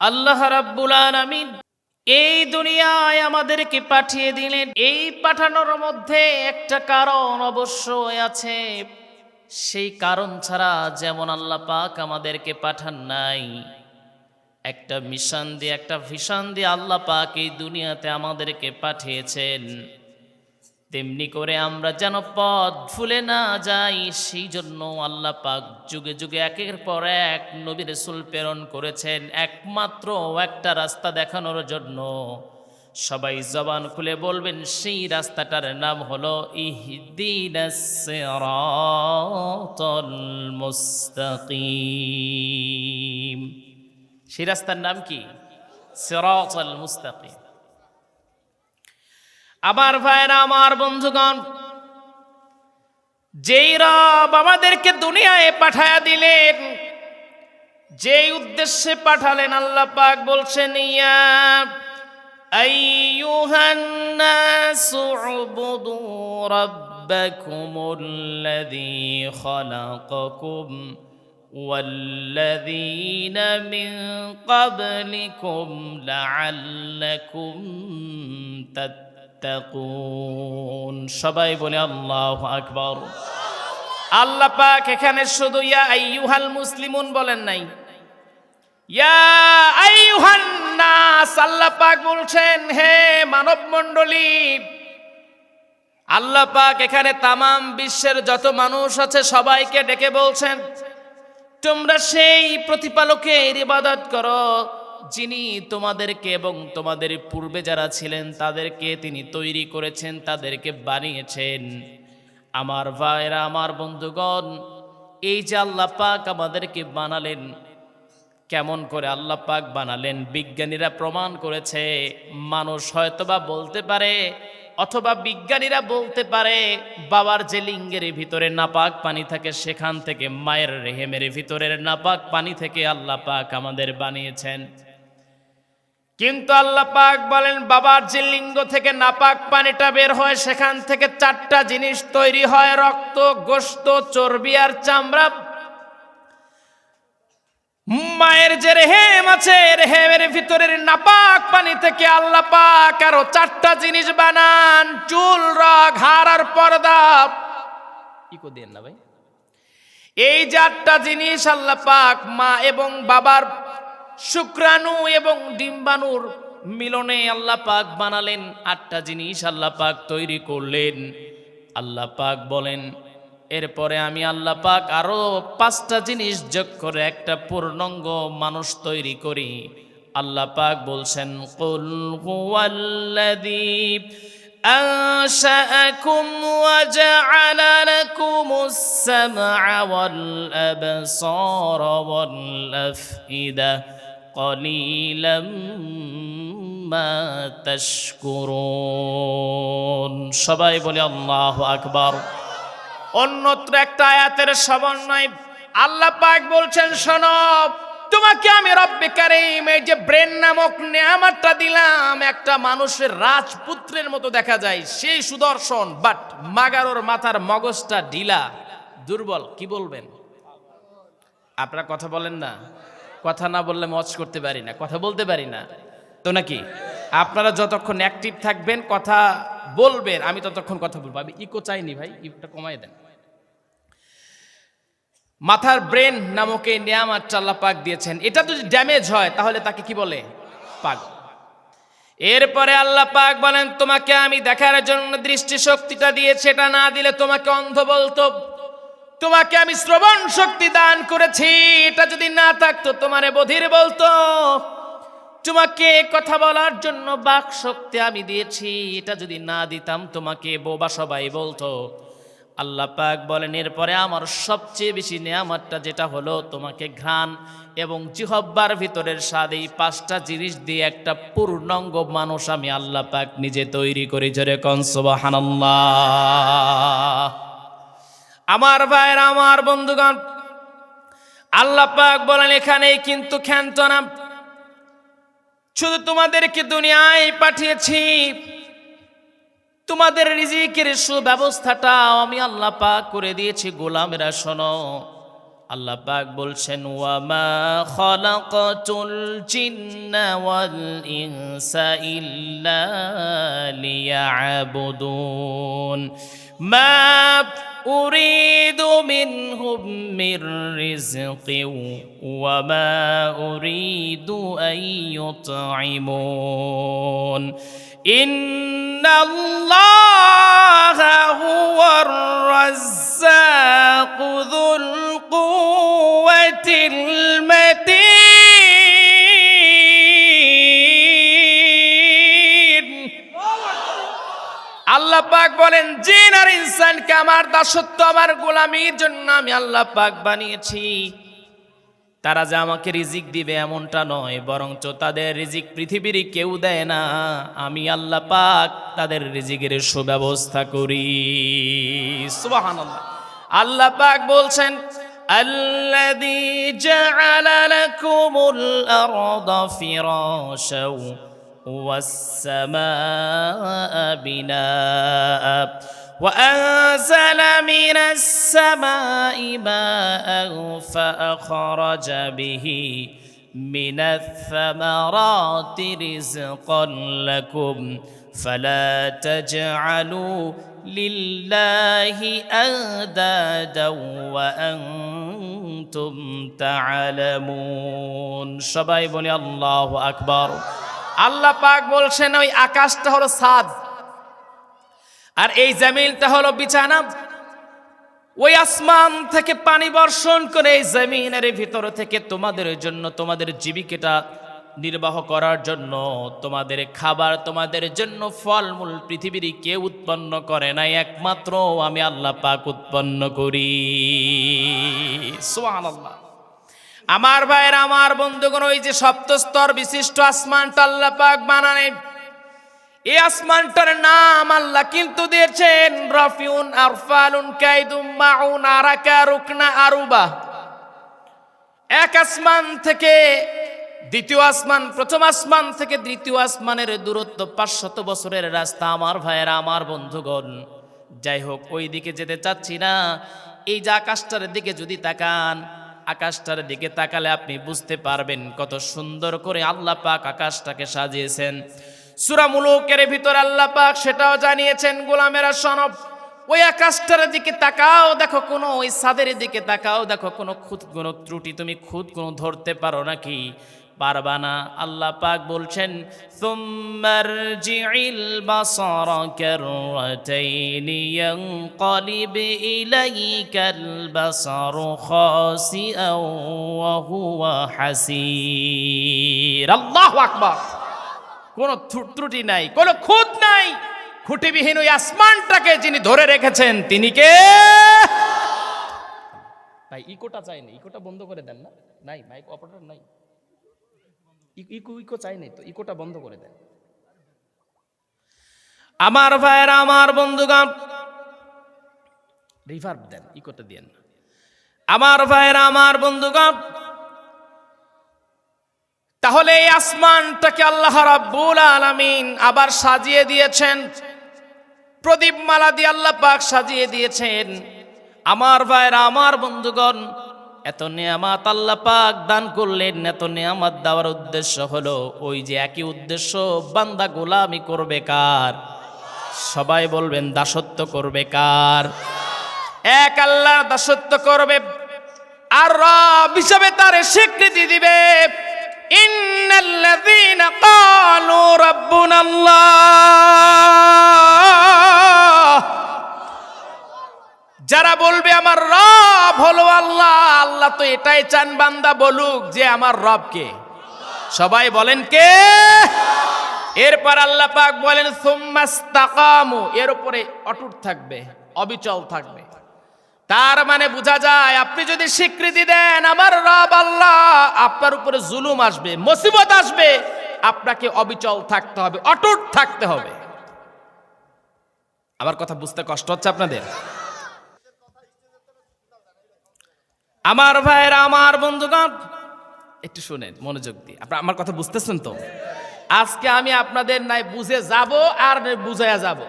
আল্লাহ রাব্বুল আলামিন এই দুনিয়ায় আমাদেরকে পাঠিয়ে দিলেন। এই পাঠানোর মধ্যে একটা কারণ অবশ্যই আছে। সেই কারণ ছাড়া যেমন আল্লাহ পাক আমাদেরকে পাঠান নাই, একটা মিশন দিয়ে, একটা ভিশন দিয়ে আল্লাহ পাক এই দুনিয়াতে আমাদেরকে পাঠিয়েছেন। তেমনি করে আমরা যেন পথ ভুলে না যাই সেই জন্য আল্লাহ পাক যুগে যুগে একের পর এক নবী রসুল প্রেরণ করেছেন একমাত্র একটা রাস্তা দেখানোর জন্য। সবাই জবান খুলে বলবেন, সেই রাস্তাটার নাম হলো মুস্তাকিম। সেই রাস্তার নাম কি? সিরাতাল মুস্তাকিম। আমার ভাইরা আমার বন্ধুগণ যেই রব আমাদেরকে দুনিয়ায় পাঠায়া দিলেন যেই উদ্দেশ্যে পাঠালেন আল্লাহ পাক বলছেন ইয়া আইয়ুহান নাসু উবুদু রাব্বাকুমুল্লাযী খালাকাকুম والذين من قبلكم لعلكم تتقون সবাই বলে আল্লাহু আকবার। আল্লাহ পাক এখানে শুধু ইয়া আইয়ুহাল মুসলিমুন বলেন নাই। ইয়া আইয়ুহান নাস, আল্লাহ পাক বলছেন, হে মানব মণ্ডলী আল্লাহ পাক এখানে তামাম বিশ্বের যত মানুষ আছে সবাইকে ডেকে বলছেন, তোমরা সেই প্রতিপালকের ইবাদত করো। যিনি তোমাদেরকে এবং তোমাদের পূর্বে যারা ছিলেন, তাদেরকে তিনি তৈরি করেছেন, তাদেরকে বানিয়েছেন। আমার ভাইরা আমার বন্ধুগণ, এই যে আল্লাহ পাক আমাদেরকে বানালেন, কেমন করে আল্লাহ পাক বানালেন, বিজ্ঞানীরা প্রমাণ করেছে, মানুষ হয়তোবা বলতে পারে, অথবা বিজ্ঞানীরা বলতে পারে, বাবার যে লিঙ্গের ভিতরে নাপাক পানি থাকে, সেখান থেকে মায়ের রেহেমের ভিতরের নাপাক পানি থেকে আল্লাহ পাক আমাদের বানিয়েছেন। কিন্তু আল্লাহ পাক বলেন, বাবার যে লিঙ্গ থেকে নাপাক পানিটা বের হয়, সেখান থেকে চারটা জিনিস তৈরি হয়, রক্ত গোস্ত চর্বি আর চামড়া। মায়ের যে রেহেম আছে, রেহেমের ভিতরের নাপাক পানি থেকে আল্লাহ পাক আরও চারটা জিনিস বানান, চুল, রগ, হাড় আর পর্দা। কি কো দেন না ভাই? এই চারটা জিনিস আল্লাহ পাক মা এবং বাবার শুক্রাণু এবং ডিম্বাণুর মিলনে আল্লাহ পাক বানালেন আটটা জিনিস আল্লাহ পাক তৈরি করলেন আল্লাহ পাক বলেন এরপরে আমি আল্লাহ পাক আরো পাঁচটা জিনিস যোগ করে একটা পূর্ণাঙ্গ মানুষ তৈরি করি আল্লাহ পাক বলছেন কুল হুয়াল্লাযী أنشأكم وجعل لكم السمع والأبصار والأفئدة قليلا ما تشكرون সবাই বলে আল্লাহু আকবার অন্যত্র একটা আয়াতের সমন্বয় আল্লাহ পাক বলছেন শোনো তোমাকে আমি রব্বে কারিম এই যে ব্রেন নামক নেয়ামারটা দিলাম একটা মানুষের রাজপুত্রের মতো দেখা যায় সেই সুদর্শন বাট মাগারোর মাথার মগজটা ঢিলা দুর্বল কি বলবেন আপনারা কথা বলেন না কথা না বললে মজ করতে পারি না, কথা বলতে পারি না। তো নাকি? আপনারা যতক্ষণ অ্যাক্টিভ থাকবেন, কথা বলবেন, আমি ততক্ষণ কথা বলব। আমি ইকো চাইনি ভাই ইকোটা কমাই দেন। মাথার ব্রেন নামক এই নিয়ামাত আল্লাহ পাক দিয়েছেন। এটা যদি ড্যামেজ হয়, তাহলে তাকে কি বলে? পাগ এরপরে আল্লাহ পাক বলেন, তোমাকে আমি দেখার জন্য দৃষ্টি শক্তিটা দিয়েছি, এটা না দিলে তোমাকে অন্ধ বলতো। তোমাকে আমি শ্রবণ শক্তি দান করেছি। এটা যদি না থাকতো, তোমারে বধির বলতো। তোমাকে কথা বলার জন্য বাক শক্তি আমি দিয়েছি। এটা যদি না দিতাম, তোমাকে বোবা সবাই বলতো। আল্লাহ পাক বলেন, এরপরে আমার সবচেয়ে বেশি নেয়ামাতটা যেটা হলো তোমাকে ঘ্রাণ এবং জিহব্বার ভিতরের স্বাদ, এই পাঁচটা জিনিস দিয়ে একটা পূর্ণাঙ্গ মানুষ আমি আল্লাহ পাক নিজে তৈরি করি। জোরে কনসবাহানাল্লাহ আমার ভাইয়ের, আমার বন্ধুগণ, আল্লাহ পাক বলেন, এখানেই কিন্তু ক্ষান্ত না শুধু তোমাদেরকে দুনিয়ায় পাঠিয়েছি। তোমাদের রিজিকের সুব্যবস্থাটা আমি আল্লাহ পাক করে দিয়েছি, গোলামেরা শোনো। আল্লাহ পাক বলছেন, ওয়ামা ইল্লা মা أريد منهم من رزق وما أريد أن يطعمون. إن الله هو الرزاق ذو পাক বলেন জিন আর ইনসানকে আমার দাসত্ব আমার গোলামির জন্য আমি আল্লাহ পাক বানিয়েছি তারা যে আমাকে রিজিক দিবে এমনটা নয় বরঞ্চ তাদের রিজিক পৃথিবীর কেউ দেয় না আমি আল্লাহ পাক তাদের রিজিকের সুব্যবস্থা করি সুবহানাল্লাহ আল্লাহ পাক বলছেন الذي جعل لكم الأرض فراشا والسماء بناء وأنزل من السماء ماء فأخرج به من الثمرات رزقا لكم فلا تجعلوا لله أندادا وأنتم تعلمون. شباب الله أكبر. আল্লাহ পাক বলছেন, ওই আকাশটা হলো সাদ আর এই জামিনটা হলো বিছানা। ওই আসমান থেকে পানি বর্ষণ করে এই জমিনের ভিতর থেকে তোমাদের জন্য, তোমাদের জীবিকাটা নির্বাহ করার জন্য, তোমাদের খাবার, তোমাদের জন্য ফলমূল পৃথিবীর কেউ উৎপন্ন করে নাই। একমাত্র আমি আল্লাহ পাক উৎপন্ন করি। সুবহানাল্লাহ। আমার ভাইয়ের, আমার বন্ধুগণ, ওই যে সপ্তস্তর বিশিষ্ট আসমানটা আল্লাহ পাক বানানে এই আসমানটার নাম আল্লাহ কিন্তু দিয়েছেন, রফিউন, আরফালুন, কাইদুম, মাউন, আরাকা, রুকনা, আরুবা। এক আসমান থেকে দ্বিতীয় আসমান, প্রথম আসমান থেকে দ্বিতীয় আসমানের দূরত্ব পাঁচশত বছরের রাস্তা, আমার ভাইয়েরা, আমার বন্ধুগণ। যাই হোক ওই দিকে যেতে চাচ্ছি না। এই যে আকাশটার দিকে যদি তাকান আকাশটার দিকে তাকালে আপনি বুঝতে পারবেন কত সুন্দর করে আল্লাহ পাক আকাশটাকে সাজিয়েছেন। সুরা মুলুকের ভিতর আল্লাহ পাক সেটাও জানিয়েছেন, গোলামেরা সনব, ওই আকাশটার দিকে তাকাও, দেখো কোনো ওই সাদের দিকে তাকাও, দেখো কোনো খুদ কোনো ত্রুটি তুমি খুদ কোনো ধরতে পারো নাকি? পারবা না। আল্লাহ পাক বলছেন কোনো ত্রু- ত্রুটি নাই, কোনো খুঁত নাই। খুঁটিবিহীন ওই আসমানটাকে যিনি ধরে রেখেছেন, তিনি কে? ভাই, ইকোটা চাই না, ইকোটা বন্ধ করে দেন না। নাই, মাইক অপারেটর নাই। ইকো ইকো চাই নাই তো, ইকোটা বন্ধ করে দেন। আমার ভাইয়ের, আমার বন্ধুগণ রিভার্ব দেন, ইকোটা দেন না। আমার ভাইয়ের, আমার বন্ধুগণ, তাহলে এই আসমানটাকে আল্লাহ রাব্বুল আলামিন আবার সাজিয়ে দিয়েছেন। প্রদীপ মালা দিয়ে আল্লাহ পাক সাজিয়ে দিয়েছেন। আমার ভাইরা আমার বন্ধুগণ এত নেয়ামাত আল্লাহ পাক দান করলেন, এত নেয়ামাত দেওয়ার উদ্দেশ্য হলো ওই যে একই উদ্দেশ্য, বান্দা গোলামি করবে কার? সবাই বলবেন, দাসত্ব করবে কার? এক আল্লাহর দাসত্ব করবে, আর রব হিসাবে তার স্বীকৃতি দিবে। ইন্নাল্লাযীনা ক্বালু রাব্বুনাল্লাহ। যারা বলবে আমার রব হলো আল্লাহ আল্লাহ তো এটাই চান বান্দা বলুক যে আমার রব কে। সবাই বলেন কে? এরপর আল্লাহ পাক বলেন, সুম্মাস্তাকামু এর উপরে অটুট থাকবে, অবিচল থাকবে। তার মানে বোঝা যায়, আপনি যদি স্বীকৃতি দেন, আমার রব আল্লাহ আপনার উপরে জুলুম আসবে, মুসিবত আসবে, আপনাকে অবিচল থাকতে হবে, অটুট থাকতে হবে। আমার কথা বুঝতে কষ্ট হচ্ছে আপনাদের? আমার ভাইয়েরা, আমার বন্ধুগণ, একটু শুনেন, মনোযোগ দিয়ে। আপনার আমার কথা বুঝতেছেন তো? আজকে আমি আপনাদের নাই বুঝে যাব আর বুঝাইয়া যাব।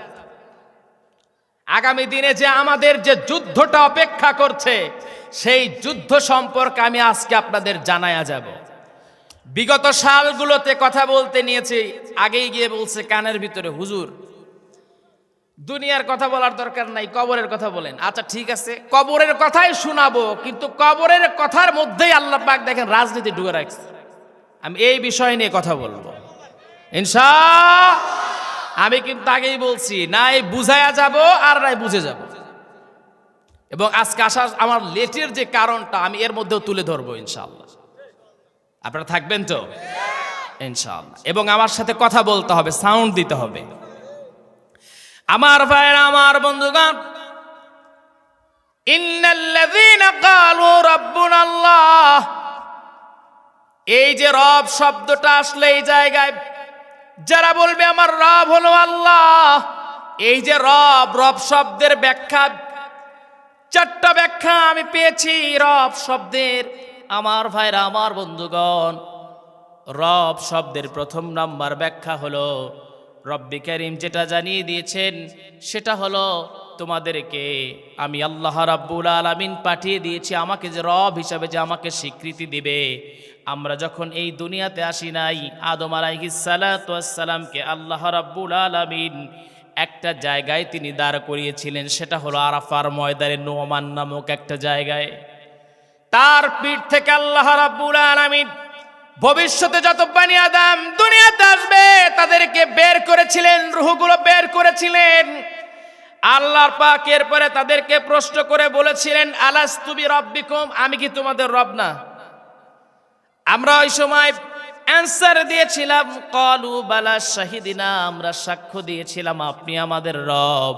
আগামী দিনে যে আমাদের যে যুদ্ধটা অপেক্ষা করছে, সেই যুদ্ধ সম্পর্কে আমি আজকে আপনাদের জানায়া যাব। বিগত সালগুলোতে কথা বলতে নিয়েছি, আগেই গিয়ে বলছে কানের ভিতরে, হুজুর দুনিয়ার কথা বলার দরকার নাই, কবরের কথা বলেন। আচ্ছা ঠিক আছে, কবরের কথাই শোনাবো, কিন্তু কবরের কথার মধ্যেই আল্লাহ পাক দেখেন রাজনীতি ঢুকে রাখছে। আমি এই বিষয় নিয়ে কথা বলব। ইনশা আমি কিন্তু আগেই বলছি, নাই বুঝায়া যাব আর নাই বুঝে যাব। এবং আজকে আসার আমার লেটের যে কারণটা আমি এর মধ্যেও তুলে ধরবো ইনশাআল্লাহ। আপনারা থাকবেন তো? ইনশাআল্লাহ। এবং আমার সাথে কথা বলতে হবে, সাউন্ড দিতে হবে। আমার ভাইয়ের, আমার বন্ধুগণ এই যে রব শব্দটা আসলে এই জায়গায়, যারা বলবে আমার রব হলো আল্লাহ, এই যে রব রব শব্দের ব্যাখ্যা, চারটা ব্যাখ্যা আমি পেয়েছি রব শব্দের। আমার ভাইরা আমার বন্ধুগণ, রব শব্দের প্রথম নাম্বার ব্যাখ্যা হলো রব্বি করিম যেটা জানিয়ে দিয়েছেন, সেটা হলো, তোমাদেরকে আমি আল্লাহ রাব্বুল আলামিন পাঠিয়ে দিয়েছি, আমাকে যে রব হিসাবে যে আমাকে স্বীকৃতি দিবে। আমরা যখন এই দুনিয়াতে আসি নাই, আদম আলাইহিসালামকে আল্লাহ রাব্বুল আলামিন একটা জায়গায় তিনি দাঁড় করিয়েছিলেন, সেটা হলো আরাফার ময়দানে নোমান নামক একটা জায়গায়। তার পিঠ থেকে আল্লাহ রাব্বুল আলামিন ভবিষ্যতে যত বানি আদম দুনিয়াতে আসবে, তাদেরকে বের করেছিলেন, রুহগুলো বের করেছিলেন। আল্লাহর পাক এরপরে তাদেরকে প্রশ্ন করে বলেছিলেন আলাস্তুবি রব্বিকুম আমি কি তোমাদের রব না? আমরা ওই সময় অ্যান্সার দিয়েছিলাম, কলু বালা শাহিদিনা আমরা সাক্ষ্য দিয়েছিলাম, আপনি আমাদের রব।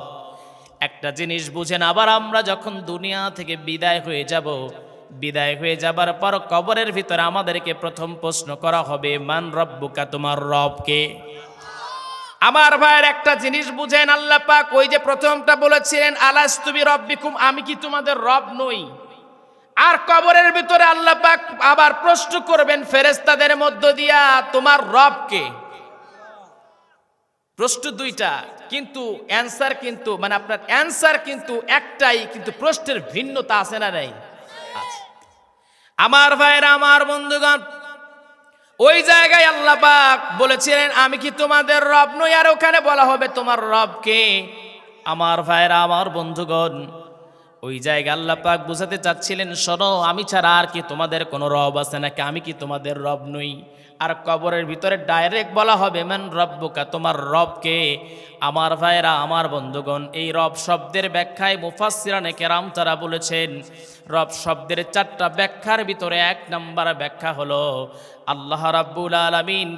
একটা জিনিস বুঝেন, আবার আমরা যখন দুনিয়া থেকে বিদায় হয়ে যাব বিদায় হয়ে যাবার পর কবরের ভিতরে আমাদেরকে প্রথম প্রশ্ন করা হবে, মান রব্বুকা তোমার রবকে? আমার ভাইয়ের একটা জিনিস বুঝেন আল্লাহ পাক, ওই যে প্রথমটা বলেছিলেন আলাস্তুবি রব্বিকুম আমি কি তোমাদের রব নই? আর কবরের ভিতরে আল্লাহ পাক আবার প্রশ্ন করবেন ফেরেস্তাদের মধ্য দিয়া তোমার রবকে প্রশ্ন দুইটা, কিন্তু অ্যান্সার কিন্তু মানে আপনার অ্যান্সার কিন্তু একটাই, কিন্তু প্রশ্নের ভিন্নতা আছে না নাই? আছে। আমার ভাইরা আমার বন্ধুগণ, ওই জায়গায় আল্লাহ পাক বলেছিলেন, আমি কি তোমাদের রব নই? আর ওখানে বলা হবে, তোমার রবকে? আমার ভাইরা আমার বন্ধুগণ ওই জায়গায় আল্লাহ পাক বুঝাতে চাচ্ছিলেন, শোনো, আমি ছাড়া আর কি তোমাদের কোনো রব আছে নাকি? আমি কি তোমাদের রব নই? আর কবরের ভিতরে ডাইরেক্ট বলা হবে, মান রব্বুকা? তোমার রবকে, আমার ভাইরা আমার বন্ধুগণ। এই রব শব্দের ব্যাখ্যায় মুফাসসিরানে কেরাম তারা বলেছেন, রব শব্দের চারটা ব্যাখ্যার ভিতরে এক নাম্বার ব্যাখ্যা হলো আল্লাহ রাব্বুল আলামিন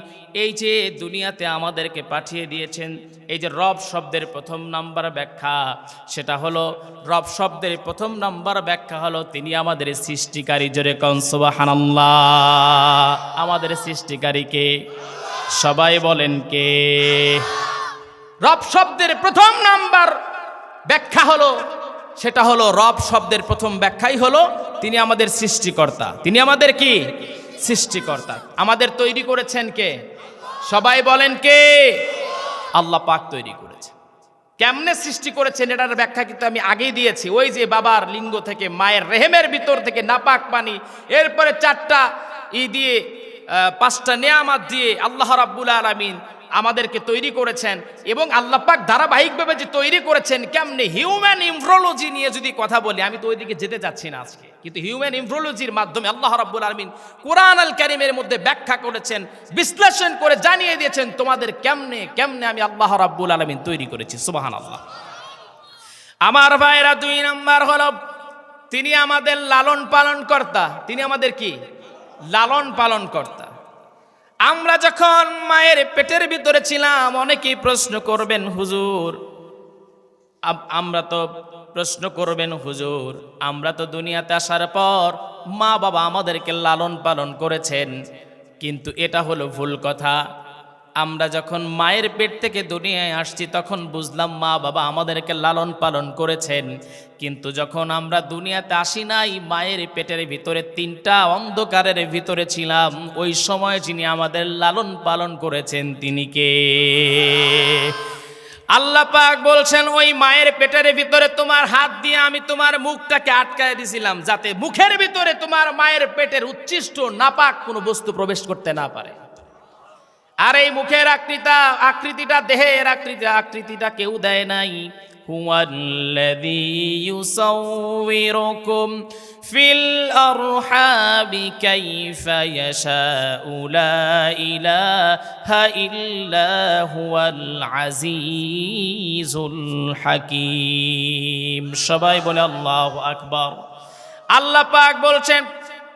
এই যে দুনিয়াতে আমাদেরকে পাঠিয়ে দিয়েছেন, এই যে রব শব্দের প্রথম নাম্বার ব্যাখ্যা, সেটা হলো রব শব্দের প্রথম নাম্বার ব্যাখ্যা হলো তিনি আমাদের সৃষ্টিকারী, জোরে কনসবাহানাল্লাহ আমাদের সৃষ্টিকারীকে সবাই বলেন কে? রব শব্দের প্রথম নাম্বার ব্যাখ্যা হলো, সেটা হলো রব শব্দের প্রথম ব্যাখ্যাই হলো তিনি আমাদের সৃষ্টিকর্তা। তিনি আমাদের কি? সৃষ্টিকর্তা। আমাদের তৈরি করেছেন কে? সবাই বলেন কে? আল্লাহ পাক তৈরি করেছে কেমনে সৃষ্টি করেছেন এটার ব্যাখ্যা কিন্তু আমি আগেই দিয়েছি। ওই যে বাবার লিঙ্গ থেকে, মায়ের রেহেমের ভিতর থেকে নাপাক পানি, এরপরে চারটা ই দিয়ে পাঁচটা নেয়ামাত দিয়ে আল্লাহ রাব্বুল আলামিন আমাদেরকে তৈরি করেছেন এবং আল্লাহ পাক ধারাবাহিকভাবে যে তৈরি করেছেন, কেমনে হিউম্যান ইমফ্রোলজি নিয়ে যদি কথা বলি, আমি তো ওইদিকে যেতে চাচ্ছি না আজকে। কিন্তু হিউম্যান ইমফ্রোলজির মাধ্যমে আল্লাহ রাব্বুল আলমিন কোরআন আল ক্যারিমের মধ্যে ব্যাখ্যা করেছেন, বিশ্লেষণ করে জানিয়ে দিয়েছেন, তোমাদের কেমনে কেমনে আমি আল্লাহ রাব্বুল আলমিন তৈরি করেছি। সুবাহান আল্লাহ আমার ভাইরা দুই নাম্বার হল, তিনি আমাদের লালন পালন কর্তা। তিনি আমাদের কি? লালন পালন কর্তা। আমরা যখন মায়ের পেটের ভিতরে ছিলাম, অনেকেই প্রশ্ন করবেন, হুজুর, আম- আমরা তো প্রশ্ন করবেন, হুজুর, আমরা তো দুনিয়াতে আসার পর মা বাবা আমাদেরকে লালন পালন করেছেন, কিন্তু এটা হলো ভুল কথা। আমরা যখন মায়ের পেট থেকে দুনিয়ায় আসছি, তখন বুঝলাম মা বাবা আমাদেরকে লালন পালন করেছেন। কিন্তু যখন আমরা দুনিয়াতে আসি নাই, মায়ের পেটের ভিতরে তিনটা অন্ধকারের ভিতরে ছিলাম। ওই সময় যিনি আমাদের লালন পালন করেছেন, তিনি কে? আল্লাহ পাক বলছেন, ওই মায়ের পেটের ভিতরে তোমার হাত দিয়ে আমি তোমার মুখটাকে আটকায় দিছিলাম, যাতে মুখের ভিতরে তোমার মায়ের পেটের উচ্ছিষ্ট, নাপাক কোনো বস্তু প্রবেশ করতে না পারে। আর এই মুখের আকৃতা, আকৃতিটা, দেহের আকৃতি, আকৃতিটা কেউ দেয় নাই। হুয়াল্লাযী ফিল ইল্লা সবাই বলে আল্লাহু আকবার। আল্লাহ পাক বলছেন,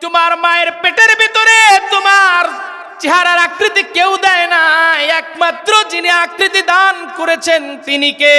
তোমার মায়ের পেটের ভিতরে তোমার চেহারার আকৃতি কেউ দেয় না। একমাত্র যিনি আকৃতি দান করেছেন তিনি কে?